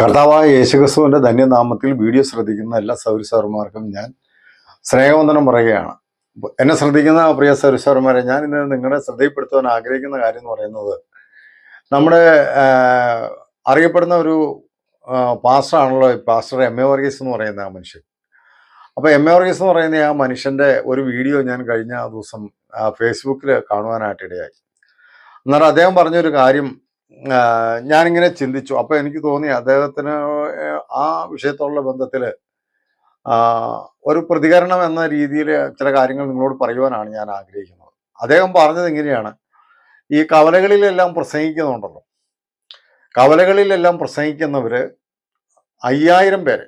കർത്താവായ യേശുക്രിസ്തുവിന്റെ ധന്യനാമത്തിൽ വീഡിയോ ശ്രദ്ധിക്കുന്ന എല്ലാ സൗരസാർമാർക്കും ഞാൻ സ്നേഹവന്ദനം പറയുകയാണ്. എന്നെ ശ്രദ്ധിക്കുന്ന പ്രിയ സൗരസാർമാരെ ഞാൻ ഇന്ന് നിങ്ങളെ ശ്രദ്ധയിൽപ്പെടുത്തുവാൻ ആഗ്രഹിക്കുന്ന കാര്യം എന്ന് പറയുന്നത് നമ്മുടെ അറിയപ്പെടുന്ന ഒരു പാസ്റ്റർ ആണല്ലോ പാസ്റ്റർ എം എ വർഗീസ് എന്ന് പറയുന്ന ആ മനുഷ്യൻ. അപ്പോൾ എം എ വർഗീസ് എന്ന് പറയുന്ന ആ മനുഷ്യന്റെ ഒരു വീഡിയോ ഞാൻ കഴിഞ്ഞ ദിവസം ഫേസ്ബുക്കിൽ കാണുവാനായിട്ട് ഇടയായി. അദ്ദേഹം പറഞ്ഞൊരു കാര്യം ഞാനിങ്ങനെ ചിന്തിച്ചു. അപ്പൊ എനിക്ക് തോന്നി അദ്ദേഹത്തിന് ആ വിഷയത്തോടുള്ള ബന്ധത്തിൽ ഒരു പ്രതികരണം എന്ന രീതിയിൽ ചില കാര്യങ്ങൾ നിങ്ങളോട് പറയുവാനാണ് ഞാൻ ആഗ്രഹിക്കുന്നത്. അദ്ദേഹം പറഞ്ഞത് ഇങ്ങനെയാണ്. ഈ കവലകളിലെല്ലാം പ്രസംഗിക്കുന്നുണ്ടല്ലോ. കവലകളിലെല്ലാം പ്രസംഗിക്കുന്നവര് അയ്യായിരം പേരെ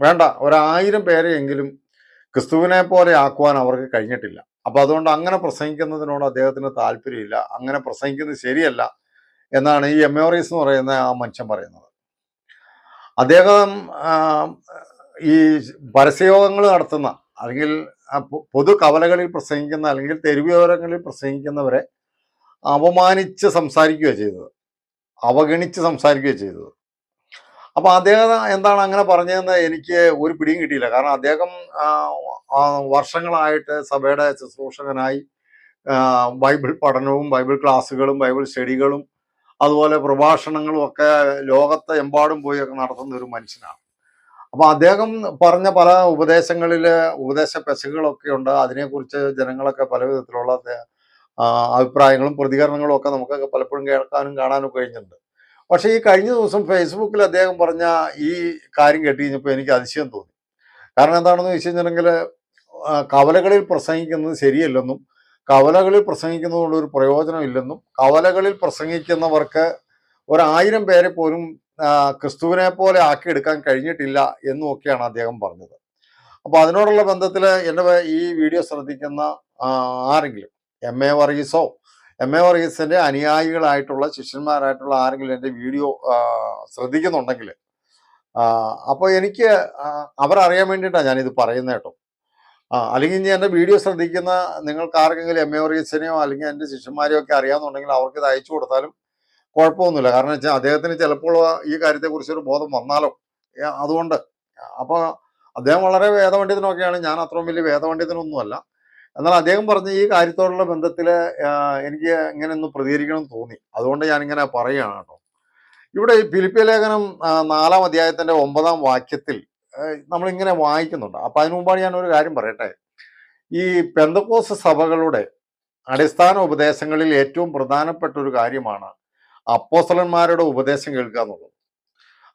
വേണ്ട ഒരായിരം പേരെയെങ്കിലും ക്രിസ്തുവിനെ പോലെ ആക്കുവാൻ അവർക്ക് കഴിഞ്ഞിട്ടില്ല. അപ്പൊ അതുകൊണ്ട് അങ്ങനെ പ്രസംഗിക്കുന്നതിനോട് അദ്ദേഹത്തിന് താല്പര്യമില്ല. അങ്ങനെ പ്രസംഗിക്കുന്നത് ശരിയല്ല. എന്നാണ് ഈ എമ്മോറീസ് എന്ന് പറയുന്ന ആ മനുഷ്യൻ പറയുന്നത്. അദ്ദേഹം ഈ പരസ്യയോഗങ്ങൾ നടത്തുന്ന അല്ലെങ്കിൽ പൊതു കവലകളിൽ പ്രസംഗിക്കുന്ന അല്ലെങ്കിൽ തെരുവിയോരങ്ങളിൽ പ്രസംഗിക്കുന്നവരെ അപമാനിച്ച് സംസാരിക്കുകയാണ് ചെയ്തത്. അവഗണിച്ച് സംസാരിക്കുകയാണ് ചെയ്തത്. അപ്പോൾ അദ്ദേഹം എന്താണ് അങ്ങനെ പറഞ്ഞതെന്ന് എനിക്ക് ഒരു പിടിയും കിട്ടിയില്ല. കാരണം അദ്ദേഹം വർഷങ്ങളായിട്ട് സഭയുടെ ശുശ്രൂഷകനായി ബൈബിൾ പഠനവും ബൈബിൾ ക്ലാസ്സുകളും ബൈബിൾ സ്റ്റഡികളും അതുപോലെ പ്രഭാഷണങ്ങളും ഒക്കെ ലോകത്തെ എമ്പാടും പോയി ഒക്കെ നടത്തുന്ന ഒരു മനുഷ്യനാണ്. അപ്പൊ അദ്ദേഹം പറഞ്ഞ പല ഉപദേശങ്ങളിൽ ഉപദേശ പെശകുകളൊക്കെ ഉണ്ട്. അതിനെക്കുറിച്ച് ജനങ്ങളൊക്കെ പല വിധത്തിലുള്ള അഭിപ്രായങ്ങളും പ്രതികരണങ്ങളും ഒക്കെ നമുക്കൊക്കെ പലപ്പോഴും കേൾക്കാനും കാണാനും കഴിഞ്ഞിട്ടുണ്ട്. പക്ഷെ ഈ കഴിഞ്ഞ ദിവസം ഫേസ്ബുക്കിൽ അദ്ദേഹം പറഞ്ഞ ഈ കാര്യം കേട്ട് കഴിഞ്ഞപ്പോൾ എനിക്ക് അതിശയം തോന്നി. കാരണം എന്താണെന്ന് വെച്ച് കഴിഞ്ഞിട്ടുണ്ടെങ്കിൽ കവലകളിൽ പ്രസംഗിക്കുന്നത് ശരിയല്ലെന്നും കവലകളിൽ പ്രസംഗിക്കുന്നതുകൊണ്ട് ഒരു പ്രയോജനമില്ലെന്നും കവലകളിൽ പ്രസംഗിക്കുന്നവർക്ക് ഒരായിരം പേരെ പോലും ക്രിസ്തുവിനെ പോലെ ആക്കിയെടുക്കാൻ കഴിഞ്ഞിട്ടില്ല എന്നും ഒക്കെയാണ് അദ്ദേഹം പറഞ്ഞത്. അപ്പോൾ അതിനോടുള്ള ബന്ധത്തിൽ എന്റെ ഈ വീഡിയോ ശ്രദ്ധിക്കുന്ന ആരെങ്കിലും എം എ വർഗീസോ എം എ വർഗീസിന്റെ അനുയായികളായിട്ടുള്ള ശിഷ്യന്മാരായിട്ടുള്ള ആരെങ്കിലും എന്റെ വീഡിയോ ശ്രദ്ധിക്കുന്നുണ്ടെങ്കിൽ അപ്പോൾ എനിക്ക് അവരറിയാൻ വേണ്ടിയിട്ടാണ് ഞാനിത് പറയുന്നത് കേട്ടോ. ആ അല്ലെങ്കിൽ ഇനി എന്റെ വീഡിയോ ശ്രദ്ധിക്കുന്ന നിങ്ങൾക്ക് ആർക്കെങ്കിലും എം എ വർഗീസിനെയോ അല്ലെങ്കിൽ എന്റെ ശിഷ്യന്മാരെയോ ഒക്കെ അറിയാമെന്നുണ്ടെങ്കിൽ അവർക്ക് ഇത് അയച്ചു കൊടുത്താലും കുഴപ്പമൊന്നുമില്ല. കാരണം വെച്ചാൽ അദ്ദേഹത്തിന് ചിലപ്പോൾ ഈ കാര്യത്തെക്കുറിച്ചൊരു ബോധം വന്നാലോ? അതുകൊണ്ട്. അപ്പോൾ അദ്ദേഹം വളരെ വേദപണ്ഡിതനൊക്കെയാണ്. ഞാൻ അത്രയും വലിയ വേദപണ്ഡിതനൊന്നുമല്ല. എന്നാൽ അദ്ദേഹം പറഞ്ഞ ഈ കാര്യത്തോടുള്ള ബന്ധത്തിൽ എനിക്ക് ഇങ്ങനെ ഒന്ന് പ്രതികരിക്കണം തോന്നി. അതുകൊണ്ട് ഞാനിങ്ങനെ പറയുകയാണ് കേട്ടോ. ഇവിടെ ഈ ഫിലിപ്പിയ ലേഖനം നാലാം അധ്യായത്തിന്റെ ഒമ്പതാം വാക്യത്തിൽ നമ്മൾ ഇങ്ങനെ വായിക്കുന്നുണ്ട്. അപ്പൊ അതിനു മുമ്പാണ് ഞാൻ ഒരു കാര്യം പറയട്ടെ. ഈ പെന്തക്കോസ് സഭകളുടെ അടിസ്ഥാന ഉപദേശങ്ങളിൽ ഏറ്റവും പ്രധാനപ്പെട്ട ഒരു കാര്യമാണ് അപ്പോസ്തലന്മാരുടെ ഉപദേശം കേൾക്കുക എന്നുള്ളത്.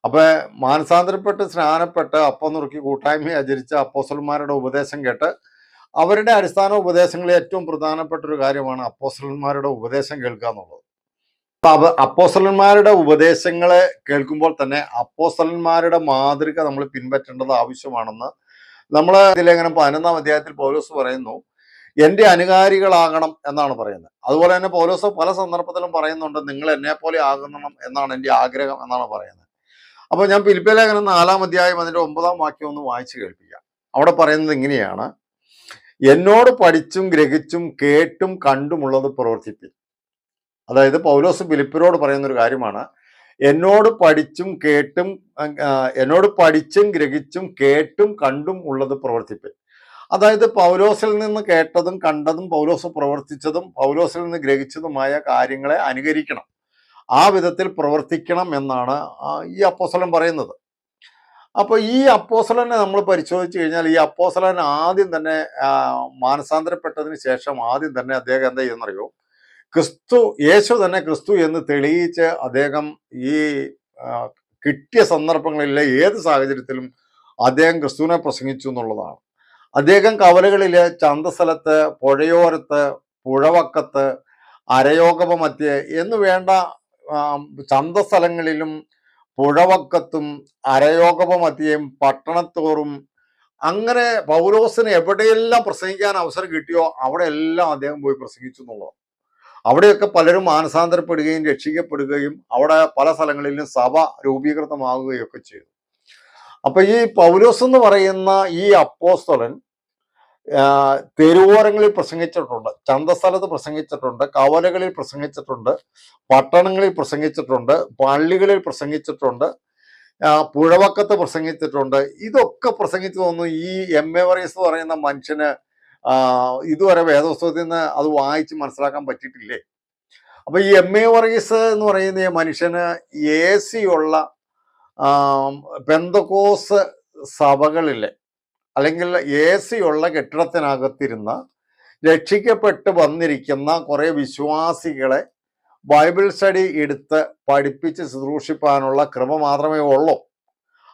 അപ്പൊ മാനസാന്തരപ്പെട്ട് സ്നാനപ്പെട്ട് അപ്പം നുറുക്കി കൂട്ടായ്മ ആചരിച്ച അപ്പോസ്തലന്മാരുടെ ഉപദേശം കേട്ട് അവരുടെ അടിസ്ഥാന ഉപദേശങ്ങളിൽ ഏറ്റവും പ്രധാനപ്പെട്ട ഒരു കാര്യമാണ് അപ്പോസ്തലന്മാരുടെ ഉപദേശം കേൾക്കുക എന്നുള്ളത്. അപ്പൊ അപ്പോസലന്മാരുടെ അപ്പോസ്തലന്മാരുടെ ഉപദേശങ്ങളെ കേൾക്കുമ്പോൾ തന്നെ അപ്പോസ്തലന്മാരുടെ മാതൃക നമ്മൾ പിൻപറ്റേണ്ടത് ആവശ്യമാണെന്ന് നമ്മൾ ഇതിലെങ്ങനെ പതിനൊന്നാം അധ്യായത്തിൽ പൗലോസ് പറയുന്നു. എന്റെ അനുകാരികളാകണം എന്നാണ് പറയുന്നത്. അതുപോലെ തന്നെ പൗലോസ് പല സന്ദർഭത്തിലും പറയുന്നുണ്ട് നിങ്ങൾ എന്നെ പോലെ ആകണം എന്നാണ് എന്റെ ആഗ്രഹം എന്നാണ് പറയുന്നത്. അപ്പൊ ഞാൻ ഫിലിപ്പിയ ലേഖനം നാലാം അധ്യായം അതിന്റെ ഒമ്പതാം വാക്യം ഒന്ന് വായിച്ചു കേൾപ്പിക്കാം. അവിടെ പറയുന്നത് ഇങ്ങനെയാണ്. എന്നോട് പഠിച്ചും ഗ്രഹിച്ചും കേട്ടും കണ്ടുമുള്ളത് പ്രവർത്തിപ്പിൻ. അതായത് പൗലോസ് ഫിലിപ്പിനോട് പറയുന്ന ഒരു കാര്യമാണ്. എന്നോട് പഠിച്ചും കേട്ടും എന്നോട് പഠിച്ചും ഗ്രഹിച്ചും കേട്ടും കണ്ടും ഉള്ളത് പ്രവർത്തിപ്പൻ. അതായത് പൗലോസിൽ നിന്ന് കേട്ടതും കണ്ടതും പൗലോസ് പ്രവർത്തിച്ചതും പൗലോസിൽ നിന്ന് ഗ്രഹിച്ചതുമായ കാര്യങ്ങളെ അനുകരിക്കണം. ആ വിധത്തിൽ പ്രവർത്തിക്കണം എന്നാണ് ഈ അപ്പോസലൻ പറയുന്നത്. അപ്പോൾ ഈ അപ്പോസലനെ നമ്മൾ പരിശോധിച്ചു കഴിഞ്ഞാൽ ഈ അപ്പോസലൻ ആദ്യം തന്നെ മാനസാന്തരപ്പെട്ടതിന് ശേഷം ആദ്യം തന്നെ അദ്ദേഹം എന്താ ചെയ്യുന്നറിയോ? ക്രിസ്തു യേശു തന്നെ ക്രിസ്തു എന്ന് തെളിയിച്ച് അദ്ദേഹം ഈ കിട്ടിയ സന്ദർഭങ്ങളിലെ ഏത് സാഹചര്യത്തിലും അദ്ദേഹം ക്രിസ്തുവിനെ പ്രസംഗിച്ചു എന്നുള്ളതാണ്. അദ്ദേഹം കവലകളിൽ ചന്തസ്ഥലത്ത് പുഴയോരത്ത് പുഴവക്കത്ത് അരയോഗമ മധ്യേ എന്ന് വേണ്ട ചന്തസ്ഥലങ്ങളിലും പുഴവക്കത്തും അരയോഗപമത്യയും പട്ടണത്തോറും അങ്ങനെ പൗലോസിന് എവിടെയെല്ലാം പ്രസംഗിക്കാൻ അവസരം കിട്ടിയോ അവിടെയെല്ലാം അദ്ദേഹം പോയി പ്രസംഗിച്ചു എന്നുള്ളത് അവിടെയൊക്കെ പലരും മാനസാന്തരപ്പെടുകയും രക്ഷിക്കപ്പെടുകയും അവിടെ പല സ്ഥലങ്ങളിലും സഭ രൂപീകൃതമാവുകയും ഒക്കെ ചെയ്തു. അപ്പൊ ഈ പൗലോസ് എന്ന് പറയുന്ന ഈ അപ്പോസ്തലൻ തെരുവോരങ്ങളിൽ പ്രസംഗിച്ചിട്ടുണ്ട് ചന്തസ്ഥലത്ത് പ്രസംഗിച്ചിട്ടുണ്ട് കവലകളിൽ പ്രസംഗിച്ചിട്ടുണ്ട് പട്ടണങ്ങളിൽ പ്രസംഗിച്ചിട്ടുണ്ട് പള്ളികളിൽ പ്രസംഗിച്ചിട്ടുണ്ട് പുഴവക്കത്ത് പ്രസംഗിച്ചിട്ടുണ്ട്. ഇതൊക്കെ പ്രസംഗിച്ചു തോന്നുന്നു ഈ എം എ വറീസ് പറയുന്ന മനുഷ്യന് ഇതുവരെ വേദപുസ്തകത്തിൽ നിന്ന് അത് വായിച്ച് മനസ്സിലാക്കാൻ പറ്റിയിട്ടില്ലേ? അപ്പൊ ഈ എം എ വർഗീസ് എന്ന് പറയുന്ന ഈ മനുഷ്യന് എ ഉള്ള പെന്തക്കോസ് സഭകളിലെ അല്ലെങ്കിൽ എ സി ഉള്ള കെട്ടിടത്തിനകത്തിരുന്ന രക്ഷിക്കപ്പെട്ട് വന്നിരിക്കുന്ന കുറേ വിശ്വാസികളെ ബൈബിൾ സ്റ്റഡി എടുത്ത് പഠിപ്പിച്ച് ശുശ്രൂഷിപ്പാനുള്ള ക്രമം മാത്രമേ ഉള്ളൂ.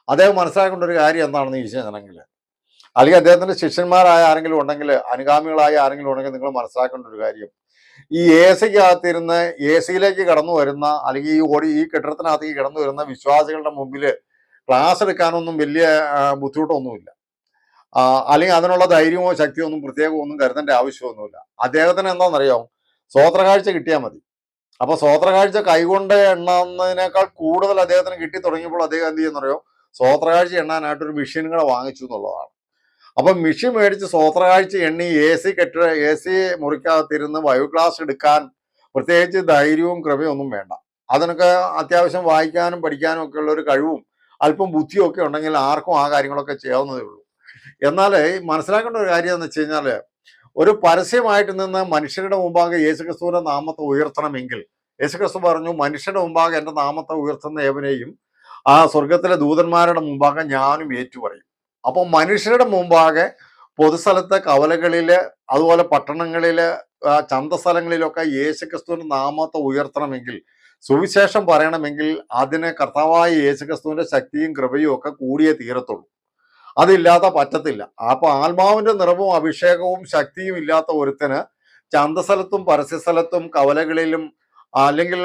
അദ്ദേഹം മനസ്സിലാക്കേണ്ട ഒരു കാര്യം എന്താണെന്ന് ചോദിച്ചിട്ടുണ്ടെങ്കിൽ അല്ലെങ്കിൽ അദ്ദേഹത്തിന്റെ ശിഷ്യന്മാരായ ആരെങ്കിലും ഉണ്ടെങ്കിൽ അനുഗാമികളായ ആരെങ്കിലും ഉണ്ടെങ്കിൽ നിങ്ങൾ മനസ്സിലാക്കേണ്ട ഒരു കാര്യം. ഈ എ സിക്കകത്തിരുന്ന് എ സിയിലേക്ക് കടന്നു വരുന്ന അല്ലെങ്കിൽ ഈ ഓടി ഈ കെട്ടിടത്തിനകത്തേക്ക് കടന്നു വരുന്ന വിശ്വാസികളുടെ മുമ്പിൽ ക്ലാസ് എടുക്കാനൊന്നും വലിയ ബുദ്ധിമുട്ടൊന്നുമില്ല. അല്ലെങ്കിൽ അതിനുള്ള ധൈര്യമോ ശക്തിയോ ഒന്നും പ്രത്യേകം ഒന്നും കരുതേണ്ട ആവശ്യമൊന്നുമില്ല. അദ്ദേഹത്തിന് എന്താണെന്നറിയോ? സ്വോത്രകാഴ്ച കിട്ടിയാൽ മതി. അപ്പൊ സ്വോത്രകാഴ്ച കൈകൊണ്ട് എണ്ണുന്നതിനേക്കാൾ കൂടുതൽ അദ്ദേഹത്തിന് കിട്ടി തുടങ്ങിയപ്പോൾ അദ്ദേഹം എന്ത് ചെയ്യുന്നറിയോ സ്വോത്രകാഴ്ച എണ്ണാനായിട്ട് ഒരു മെഷീൻ വാങ്ങിച്ചു എന്നുള്ളതാണ്. അപ്പൊ മിഷി മേടിച്ച് സ്വോത്രകാഴ്ച എണ്ണി എ സി കെട്ടിട എ സി മുറിക്കകത്തിരുന്ന് ബയോ ക്ലാസ് എടുക്കാൻ പ്രത്യേകിച്ച് ധൈര്യവും കൃപയും ഒന്നും വേണ്ട. അതിനൊക്കെ അത്യാവശ്യം വായിക്കാനും പഠിക്കാനും ഒക്കെ ഉള്ള ഒരു കഴിവും അല്പം ബുദ്ധിയും ഒക്കെ ഉണ്ടെങ്കിൽ ആർക്കും ആ കാര്യങ്ങളൊക്കെ ചെയ്യാവുന്നതേ ഉള്ളൂ. എന്നാൽ മനസ്സിലാക്കേണ്ട ഒരു കാര്യം എന്ന് വെച്ച് കഴിഞ്ഞാൽ ഒരു പരസ്യമായിട്ട് നിന്ന് മനുഷ്യരുടെ മുമ്പാകെ യേശുക്രിസ്തുവിന്റെ നാമത്തെ ഉയർത്തണമെങ്കിൽ യേശുക്രിസ്തു പറഞ്ഞു മനുഷ്യരുടെ മുമ്പാകെ എന്റെ നാമത്തെ ഉയർത്തുന്ന ഏവനെയും ആ സ്വർഗത്തിലെ ദൂതന്മാരുടെ മുമ്പാകെ ഞാനും ഏറ്റുപറയും. അപ്പോൾ മനുഷ്യരുടെ മുമ്പാകെ പൊതുസ്ഥലത്ത് കവലകളിൽ അതുപോലെ പട്ടണങ്ങളിൽ ആ, ചന്തസ്ഥലങ്ങളിലൊക്കെ യേശുക്രിസ്തുവിന്റെ നാമത്തെ ഉയർത്തണമെങ്കിൽ സുവിശേഷം പറയണമെങ്കിൽ അതിന് കർത്താവായ യേശുക്രിസ്തുവിന്റെ ശക്തിയും കൃപയും ഒക്കെ കൂടിയേ തീരത്തുള്ളൂ. അതില്ലാതെ പറ്റത്തില്ല. അപ്പോൾ ആത്മാവിന്റെ നിറവും അഭിഷേകവും ശക്തിയും ഇല്ലാത്ത ഒരുത്തിന് ചന്തസ്ഥലത്തും പരസ്യസ്ഥലത്തും കവലകളിലും അല്ലെങ്കിൽ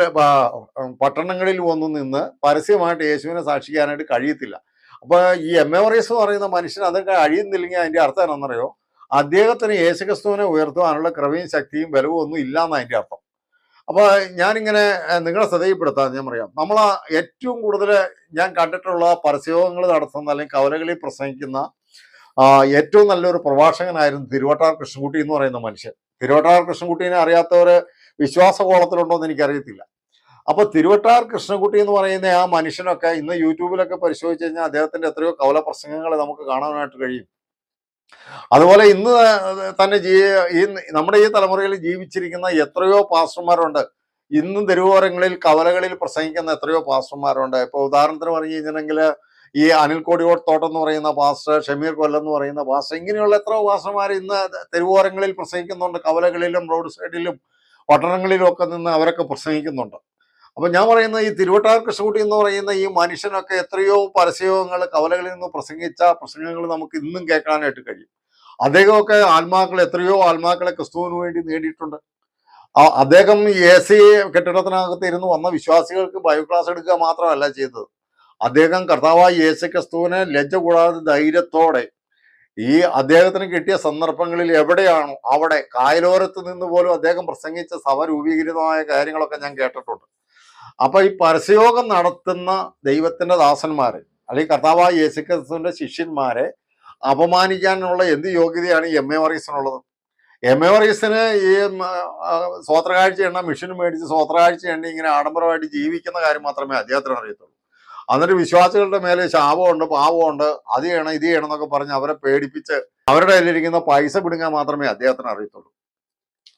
പട്ടണങ്ങളിൽ ഒന്നും നിന്ന് പരസ്യമായിട്ട് യേശുവിനെ സാക്ഷിക്കാനായിട്ട് കഴിയത്തില്ല. അപ്പൊ ഈ എം എ മറീസ് എന്ന് പറയുന്ന മനുഷ്യൻ അത് കഴിയുന്നില്ലെങ്കിൽ അതിന്റെ അർത്ഥം എന്താണെന്നറിയോ? അദ്ദേഹത്തിന് യേശുക്രിസ്തുവിനെ ഉയർത്തുവാനുള്ള കൃപയും ശക്തിയും ബലവും ഒന്നും ഇല്ല എന്ന് അതിന്റെ അർത്ഥം. അപ്പോൾ ഞാനിങ്ങനെ നിങ്ങളെ ശ്രദ്ധയിൽപ്പെടുത്താൻ ഞാൻ പറയാം. നമ്മൾ ഏറ്റവും കൂടുതൽ ഞാൻ കണ്ടിട്ടുള്ള പരസ്യോഗങ്ങൾ നടത്തുന്ന അല്ലെങ്കിൽ കവലകളിൽ പ്രസംഗിക്കുന്ന ഏറ്റവും നല്ലൊരു പ്രഭാഷകനായിരുന്നു തിരുവട്ടാർ കൃഷ്ണൻകുട്ടി എന്ന് പറയുന്ന മനുഷ്യൻ. തിരുവട്ടാർ കൃഷ്ണൻകുട്ടീനെ അറിയാത്തവര് വിശ്വാസകോളത്തിലുണ്ടോ എന്ന് എനിക്കറിയത്തില്ല. അപ്പൊ തിരുവട്ടാർ കൃഷ്ണൻകുട്ടി എന്ന് പറയുന്ന ആ മനുഷ്യനൊക്കെ ഇന്ന് യൂട്യൂബിലൊക്കെ പരിശോധിച്ച് കഴിഞ്ഞാൽ അദ്ദേഹത്തിന്റെ എത്രയോ കവല പ്രസംഗങ്ങൾ നമുക്ക് കാണാനായിട്ട് കഴിയും. അതുപോലെ ഇന്ന് തന്നെ ജീ ഈ നമ്മുടെ ഈ തലമുറയിൽ ജീവിച്ചിരിക്കുന്ന എത്രയോ പാസ്റ്റർമാരുണ്ട്. ഇന്ന് തെരുവോരങ്ങളിൽ കവലകളിൽ പ്രസംഗിക്കുന്ന എത്രയോ പാസ്റ്റർമാരുണ്ട്. ഇപ്പൊ ഉദാഹരണത്തിന് പറഞ്ഞു കഴിഞ്ഞിട്ടുണ്ടെങ്കിൽ ഈ അനിൽ കോടിയോട് തോട്ടം എന്ന് പറയുന്ന പാസ്റ്റർ ഷമീർ കൊല്ലം എന്ന് പറയുന്ന പാസ്റ്റർ ഇങ്ങനെയുള്ള എത്രയോ പാസ്റ്റർമാർ ഇന്ന് തെരുവോരങ്ങളിൽ പ്രസംഗിക്കുന്നുണ്ട്. കവലകളിലും റോഡ് സൈഡിലും പട്ടണങ്ങളിലും ഒക്കെ നിന്ന് അവരൊക്കെ പ്രസംഗിക്കുന്നുണ്ട്. അപ്പൊ ഞാൻ പറയുന്ന ഈ തിരുവട്ടാർ കൃഷ്ണകുട്ടി എന്ന് പറയുന്ന ഈ മനുഷ്യനൊക്കെ എത്രയോ പരസ്യങ്ങൾ കവലകളിൽ നിന്ന് പ്രസംഗിച്ച പ്രസംഗങ്ങൾ നമുക്ക് ഇന്നും കേൾക്കാനായിട്ട് കഴിയും. അദ്ദേഹമൊക്കെ ആത്മാക്കൾ എത്രയോ ആത്മാക്കളെ ക്രിസ്തുവിന് വേണ്ടി നേടിയിട്ടുണ്ട്. അദ്ദേഹം എ സി കെട്ടിടത്തിനകത്ത് ഇരുന്ന് വന്ന വിശ്വാസികൾക്ക് ബയോ ക്ലാസ് എടുക്കുക മാത്രമല്ല ചെയ്തത്. അദ്ദേഹം കർത്താവായ യേശു ക്രിസ്തുവിനെ ലജ്ജ കൂടാതെ ധൈര്യത്തോടെ ഈ അദ്ദേഹത്തിന് കിട്ടിയ സന്ദർഭങ്ങളിൽ എവിടെയാണോ അവിടെ കായലോരത്ത് നിന്ന് പോലും അദ്ദേഹം പ്രസംഗിച്ച സഭ രൂപീകൃതമായ കാര്യങ്ങളൊക്കെ ഞാൻ കേട്ടിട്ടുണ്ട്. അപ്പൊ ഈ പരസ്യയോഗം നടത്തുന്ന ദൈവത്തിന്റെ ദാസന്മാര് അല്ലെങ്കിൽ കർത്താവായ യേശുക്രിസ്തുവിന്റെ ശിഷ്യന്മാരെ അപമാനിക്കാനുള്ള എന്ത് യോഗ്യതയാണ് എം എ വറീസിനുള്ളത്? എം എ വറീസിന് ഈ സ്വോത്രകാഴ്ച എണ്ണ മെഷീൻ മേടിച്ച് സ്വോത്രകാഴ്ച എണ്ണ ഇങ്ങനെ ആഡംബരമായിട്ട് ജീവിക്കുന്ന കാര്യം മാത്രമേ അദ്ദേഹത്തിന് അറിയത്തുള്ളൂ. എന്നിട്ട് വിശ്വാസികളുടെ മേലെ ശാപമുണ്ട് പാവമുണ്ട് അത് ചെയ്യണം ഇത് ചെയ്യണം എന്നൊക്കെ പറഞ്ഞ് അവരെ പേടിപ്പിച്ച് അവരുടെ കയ്യിലിരിക്കുന്ന പൈസ പിടുങ്ങാൻ മാത്രമേ അദ്ദേഹത്തിന് അറിയത്തുള്ളൂ.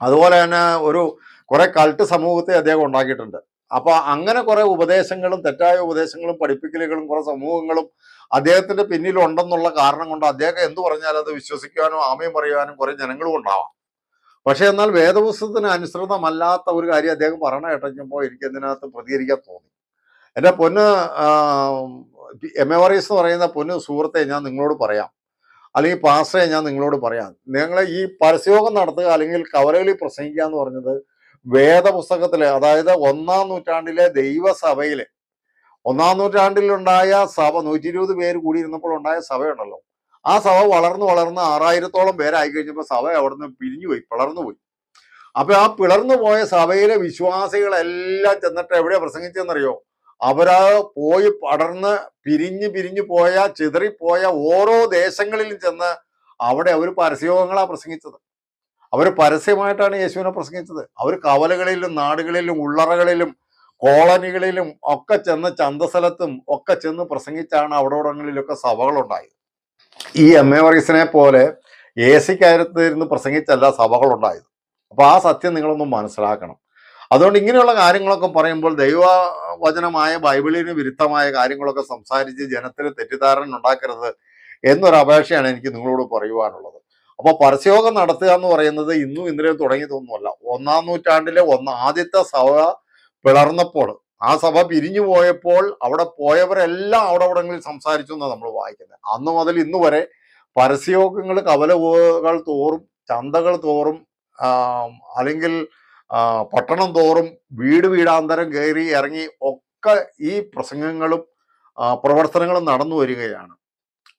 അതുപോലെ തന്നെ ഒരു കുറെ കൾട്ട് സമൂഹത്തെ അദ്ദേഹം ഉണ്ടാക്കിയിട്ടുണ്ട്. അപ്പൊ അങ്ങനെ കുറേ ഉപദേശങ്ങളും തെറ്റായ ഉപദേശങ്ങളും പഠിപ്പിക്കലുകളും കുറേ സമൂഹങ്ങളും അദ്ദേഹത്തിന്റെ പിന്നിലുണ്ടെന്നുള്ള കാരണം കൊണ്ട് അദ്ദേഹം എന്തു പറഞ്ഞാലും അത് വിശ്വസിക്കുവാനും ആമയും പറയുവാനും കുറേ ജനങ്ങളും ഉണ്ടാവാം. പക്ഷെ എന്നാൽ വേദപുസ്തകത്തിന് അനുസൃതമല്ലാത്ത ഒരു കാര്യം അദ്ദേഹം പറഞ്ഞ കേട്ടപ്പോൾ എനിക്ക് എന്തിനകത്ത് പ്രതികരിക്കാൻ തോന്നി. എന്റെ പൊന്ന് എം എ വറീസ് എന്ന് പറയുന്ന പൊന്ന് സുഹൃത്തെ ഞാൻ നിങ്ങളോട് പറയാം. അല്ലെങ്കിൽ പാസ്റ്ററെ ഞാൻ നിങ്ങളോട് പറയാം. നിങ്ങളെ ഈ പരസ്യയോഗം നടത്തുക അല്ലെങ്കിൽ കവലകളിൽ പ്രസംഗിക്കുക എന്ന് പറഞ്ഞത് വേദപുസ്തകത്തിലെ അതായത് ഒന്നാം നൂറ്റാണ്ടിലെ ദൈവസഭയിലെ ഒന്നാം നൂറ്റാണ്ടിലുണ്ടായ സഭ നൂറ്റി ഇരുപത് പേര് കൂടി ഇരുന്നപ്പോൾ ഉണ്ടായ സഭയുണ്ടല്ലോ. ആ സഭ വളർന്നു വളർന്ന് ആറായിരത്തോളം പേരായി കഴിഞ്ഞപ്പോൾ സഭ അവിടുന്ന് പിരിഞ്ഞുപോയി പോയി പിളർന്നു പോയി അപ്പൊ ആ പിളർന്നു പോയ സഭയിലെ വിശ്വാസികളെല്ലാം ചെന്നിട്ട് എവിടെ പ്രസംഗിച്ചെന്നറിയോ അവരാ പോയി പടർന്ന് പിരിഞ്ഞു പിരിഞ്ഞു പോയ ചിതറിപ്പോയ ഓരോ ദേശങ്ങളിലും ചെന്ന് അവിടെ അവർ പരസ്യോഗങ്ങളാണ് പ്രസംഗിച്ചത്. അവർ പരസ്യമായിട്ടാണ് യേശുവിനെ പ്രസംഗിച്ചത്. അവർ കവലകളിലും നാടുകളിലും ഉള്ളറകളിലും കോളനികളിലും ഒക്കെ ചെന്ന് ചന്തസ്ഥലത്തും ഒക്കെ ചെന്ന് പ്രസംഗിച്ചാണ് അവിടങ്ങളിലൊക്കെ സഭകളുണ്ടായത്. ഈ എം എ വർഗീസിനെ പോലെ എ സിക്കകത്ത് ഇരുന്ന് പ്രസംഗിച്ചല്ല സഭകളുണ്ടായത്. അപ്പോൾ ആ സത്യം നിങ്ങളൊന്നും മനസ്സിലാക്കണം. അതുകൊണ്ട് ഇങ്ങനെയുള്ള കാര്യങ്ങളൊക്കെ പറയുമ്പോൾ ദൈവവചനമായ ബൈബിളിന് വിരുദ്ധമായ കാര്യങ്ങളൊക്കെ സംസാരിച്ച് ജനത്തിന് തെറ്റിദ്ധാരണ ഉണ്ടാക്കരുത് എന്നൊരു അപേക്ഷയാണ് എനിക്ക് നിങ്ങളോട് പറയുവാനുള്ളത്. അപ്പോൾ പരസ്യയോഗം നടത്തുക എന്ന് പറയുന്നത് ഇന്നും ഇന്നലെയും തുടങ്ങിയതൊന്നുമല്ല ഒന്നാം നൂറ്റാണ്ടിലെ ഒന്ന് ആദ്യത്തെ സഭ പിളർന്നപ്പോൾ ആ സഭ പിരിഞ്ഞു പോയപ്പോൾ അവിടെ പോയവരെല്ലാം അവിടെ അവിടങ്ങളിൽ സംസാരിച്ചു എന്നാണ് നമ്മൾ വായിക്കുന്നത്. അന്ന് മുതൽ ഇന്ന് വരെ പരസ്യയോഗങ്ങൾ കവലകൾ തോറും ചന്തകൾ തോറും അല്ലെങ്കിൽ പട്ടണം തോറും വീട് വീടാന്തരം കയറി ഇറങ്ങി ഒക്കെ ഈ പ്രസംഗങ്ങളും പ്രവർത്തനങ്ങളും നടന്നു വരികയാണ്.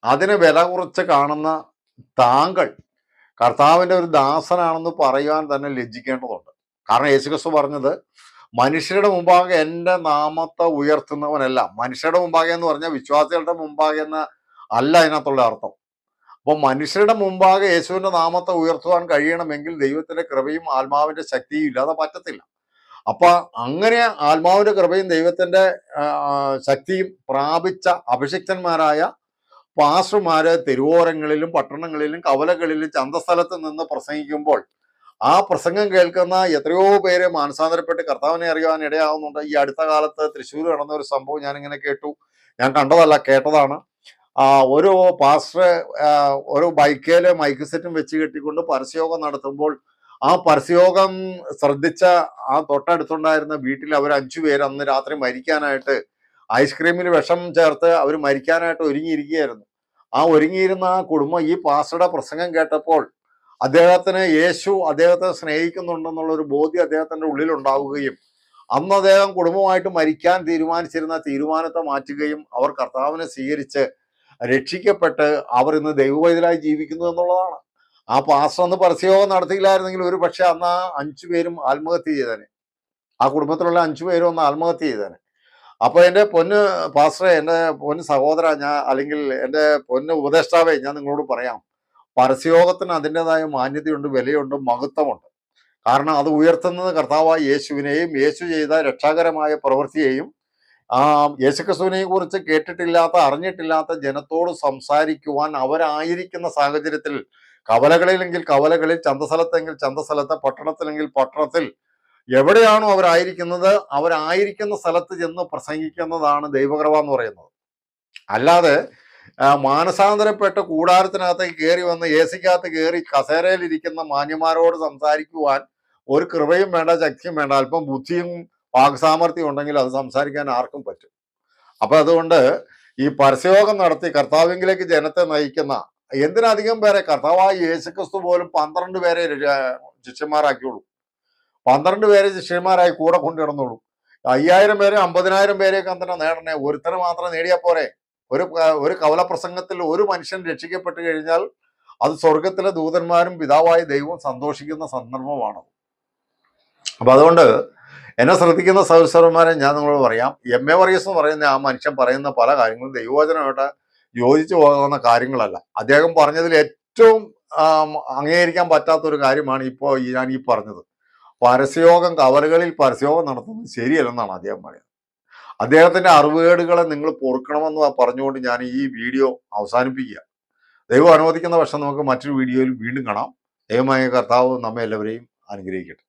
അതിനെ വില കുറച്ച് കാണുന്ന താങ്കൾ കർത്താവിന്റെ ഒരു ദാസനാണെന്ന് പറയുവാൻ തന്നെ ലജ്ജിക്കേണ്ടതുണ്ട്. കാരണം യേശുക്രിസ്തു പറഞ്ഞത് മനുഷ്യരുടെ മുമ്പാകെ എന്റെ നാമത്തെ ഉയർത്തുന്നവനല്ല. മനുഷ്യരുടെ മുമ്പാകെ എന്ന് പറഞ്ഞാൽ വിശ്വാസികളുടെ മുമ്പാകെ എന്ന് അല്ല അതിനകത്തുള്ള അർത്ഥം. അപ്പോൾ മനുഷ്യരുടെ മുമ്പാകെ യേശുവിന്റെ നാമത്തെ ഉയർത്തുവാൻ കഴിയണമെങ്കിൽ ദൈവത്തിന്റെ കൃപയും ആത്മാവിന്റെ ശക്തിയും ഇല്ലാതെ പറ്റത്തില്ല. അപ്പൊ അങ്ങനെ ആത്മാവിന്റെ കൃപയും ദൈവത്തിന്റെ ശക്തിയും പ്രാപിച്ച അഭിഷിക്തന്മാരായ പാസ്റ്റർമാര് തെരുവോരങ്ങളിലും പട്ടണങ്ങളിലും കവലകളിലും ചന്തസ്ഥലത്ത് നിന്ന് പ്രസംഗിക്കുമ്പോൾ ആ പ്രസംഗം കേൾക്കുന്ന എത്രയോ പേര് മാനസാന്തരപ്പെട്ട് കർത്താവിനെ അറിയാൻ ഇടയാവുന്നുണ്ട്. ഈ അടുത്ത കാലത്ത് തൃശ്ശൂർ നടന്ന ഒരു സംഭവം ഞാനിങ്ങനെ കേട്ടു. ഞാൻ കണ്ടതല്ല കേട്ടതാണ്. ആ ഒരു പാസ്റ്റർ ഒരു ബൈക്കേൽ മൈക്ക് സെറ്റും വെച്ച് കെട്ടിക്കൊണ്ട് പരസ്യയോഗം നടത്തുമ്പോൾ ആ പരസ്യയോഗം ശ്രദ്ധിച്ച ആ തൊട്ടടുത്തുണ്ടായിരുന്ന വീട്ടിൽ അവർ അഞ്ചു പേര് അന്ന് രാത്രി മരിക്കാനായിട്ട് ഐസ്ക്രീമിൽ വിഷം ചേർത്ത് അവർ മരിക്കാനായിട്ട് ഒരുങ്ങിയിരിക്കുകയായിരുന്നു. ആ ഒരുങ്ങിയിരുന്ന ആ കുടുംബം ഈ പാസ്റ്ററുടെ പ്രസംഗം കേട്ടപ്പോൾ അദ്ദേഹത്തിന് യേശു അദ്ദേഹത്തെ സ്നേഹിക്കുന്നുണ്ടെന്നുള്ള ഒരു ബോധ്യം അദ്ദേഹത്തിന്റെ ഉള്ളിൽ ഉണ്ടാവുകയും അന്ന് അദ്ദേഹം കുടുംബമായിട്ട് മരിക്കാൻ തീരുമാനിച്ചിരുന്ന തീരുമാനത്തെ മാറ്റുകയും അവർ കർത്താവിനെ സ്വീകരിച്ച് രക്ഷിക്കപ്പെട്ട് അവർ ഇന്ന് ദൈവവൈതലായി ജീവിക്കുന്നു എന്നുള്ളതാണ്. ആ പാസ്റ്റർ അന്ന് പരസ്യയോഗം നടത്തിയില്ലായിരുന്നെങ്കിൽ ഒരു പക്ഷെ അന്ന് ആ അഞ്ചു പേരും ആത്മഹത്യ ചെയ്തേനെ. ആ കുടുംബത്തിലുള്ള അഞ്ചു പേരും ഒന്ന് ആത്മഹത്യ ചെയ്തേനെ. അപ്പൊ എന്റെ പൊന്ന് പാസ്റ്ററെ എന്റെ പൊന്ന് സഹോദര ഞാൻ അല്ലെങ്കിൽ എന്റെ പൊന്ന് ഉപദേഷ്ടാവേ ഞാൻ നിങ്ങളോട് പറയാം. പരസ്യയോഗത്തിന് അതിന്റെതായ മാന്യതയുണ്ട് വിലയുണ്ട് മഹത്വമുണ്ട്. കാരണം അത് ഉയർത്തുന്നത് കർത്താവായ യേശുവിനെയും യേശു ചെയ്ത രക്ഷാകരമായ പ്രവൃത്തിയെയും ആ യേശുക്രിസ്തുവിനെയും കുറിച്ച് കേട്ടിട്ടില്ലാത്ത അറിഞ്ഞിട്ടില്ലാത്ത ജനത്തോട് സംസാരിക്കുവാൻ അവരായിരിക്കുന്ന സാഹചര്യത്തിൽ കവലകളിലെങ്കിൽ കവലകളിൽ ചന്തസ്ഥലത്തെങ്കിൽ ചന്തസ്ഥലത്ത് പട്ടണത്തിലെങ്കിൽ പട്ടണത്തിൽ എവിടെയാണോ അവരായിരിക്കുന്നത് അവരായിരിക്കുന്ന സ്ഥലത്ത് ചെന്ന് പ്രസംഗിക്കുന്നതാണ് ദൈവകൃപ എന്ന് പറയുന്നത്. അല്ലാതെ മാനസാന്തരപ്പെട്ട കൂടാരത്തിനകത്തേക്ക് കയറി വന്ന് എ സിക്കകത്ത് കയറി കസേരയിലിരിക്കുന്ന മാന്യന്മാരോട് സംസാരിക്കുവാൻ ഒരു കൃപയും വേണ്ട ശക്തിയും വേണ്ട അല്പം ബുദ്ധിയും വാക്സാമർഥ്യം ഉണ്ടെങ്കിൽ അത് സംസാരിക്കാൻ ആർക്കും പറ്റും. അപ്പൊ അതുകൊണ്ട് ഈ പരസ്യയോഗം നടത്തി കർത്താവിംഗിലേക്ക് ജനത്തെ നയിക്കുന്ന എന്തിനധികം പേരെ കർത്താവായ യേശുക്രിസ്തു പോലും പന്ത്രണ്ട് പേരെ ശിഷ്യന്മാരാക്കിയുള്ളൂ. പന്ത്രണ്ട് പേരെ ശിഷ്യന്മാരായി കൂടെ കൊണ്ടിടന്നോളൂ അയ്യായിരം പേരെ അമ്പതിനായിരം പേരെയൊക്കെ തന്നെ നേടണേ. ഒരുത്തരം മാത്രം നേടിയാൽ പോരെ. ഒരു ഒരു കവലപ്രസംഗത്തിൽ ഒരു മനുഷ്യൻ രക്ഷിക്കപ്പെട്ടു കഴിഞ്ഞാൽ അത് സ്വർഗത്തിലെ ദൂതന്മാരും പിതാവായ ദൈവവും സന്തോഷിക്കുന്ന സന്ദർഭമാണ്. അപ്പൊ അതുകൊണ്ട് എന്നെ ശ്രദ്ധിക്കുന്ന സഹോദരന്മാരെ ഞാൻ നിങ്ങളോട് പറയാം. എം എ വർഗീസ് എന്ന് പറയുന്ന ആ മനുഷ്യൻ പറയുന്ന പല കാര്യങ്ങളും ദൈവവചനമായിട്ട് യോജിച്ചു പോകുന്ന കാര്യങ്ങളല്ല. അദ്ദേഹം പറഞ്ഞതിൽ ഏറ്റവും അംഗീകരിക്കാൻ പറ്റാത്ത ഒരു കാര്യമാണ് ഇപ്പോൾ ഞാൻ ഈ പറഞ്ഞത്. പരസ്യയോഗം കവറുകളിൽ പരസ്യയോഗം നടത്തുന്നത് ശരിയല്ലെന്നാണ് അദ്ദേഹം പറയുന്നത്. അദ്ദേഹത്തിന്റെ അറിവുകേടുകളെ നിങ്ങൾ പൊറുക്കണമെന്ന് പറഞ്ഞുകൊണ്ട് ഞാൻ ഈ വീഡിയോ അവസാനിപ്പിക്കുക. ദൈവം അനുവദിക്കുന്ന പക്ഷം നമുക്ക് മറ്റൊരു വീഡിയോയിൽ വീണ്ടും കാണാം. ദൈവമായ കർത്താവ് നമ്മെ എല്ലാവരെയും അനുഗ്രഹിക്കട്ടെ.